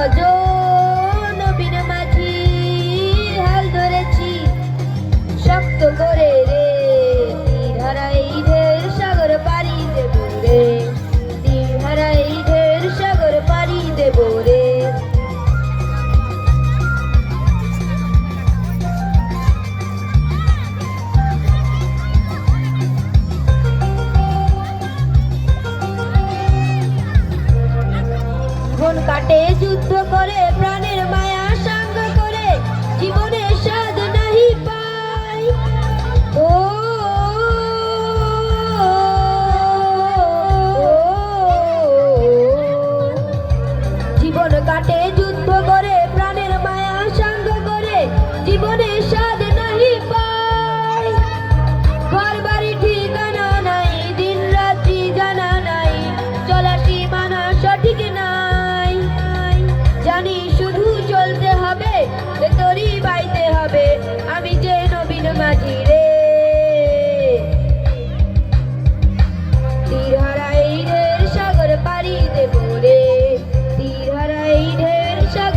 Yo. কাটে যুদ্ধ করে প্রাণের মায়া সাঙ্গ করে জীবনের স্বাদ নাহি পাই ও জীবন কাটে যুদ্ধ করে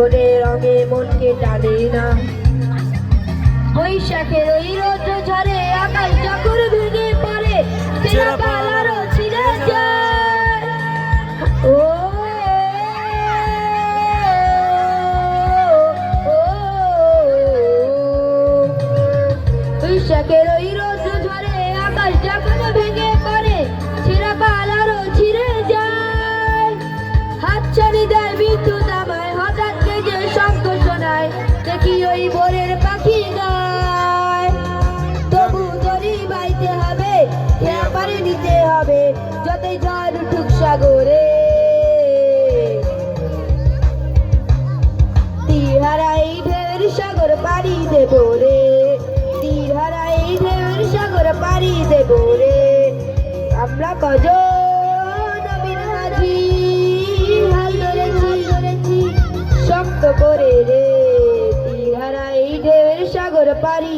জীবনের রঙে মনকে টানে না বৈশাখের ওই রৌদ্র ঝরে আকাশ যখন ভেঙে পড়ে পালারও ছিঁড়ে যায় ও বৈশাখের ওই রৌদ্র পাড়ি দেব রে তীর হারাই ঢেউর সাগর পারি দেব রে আমরা কজন নবীন হাজি, হাল ধরেছি শক্ত করে রে। তীর হারাই ঢেউর সাগর পাড়ি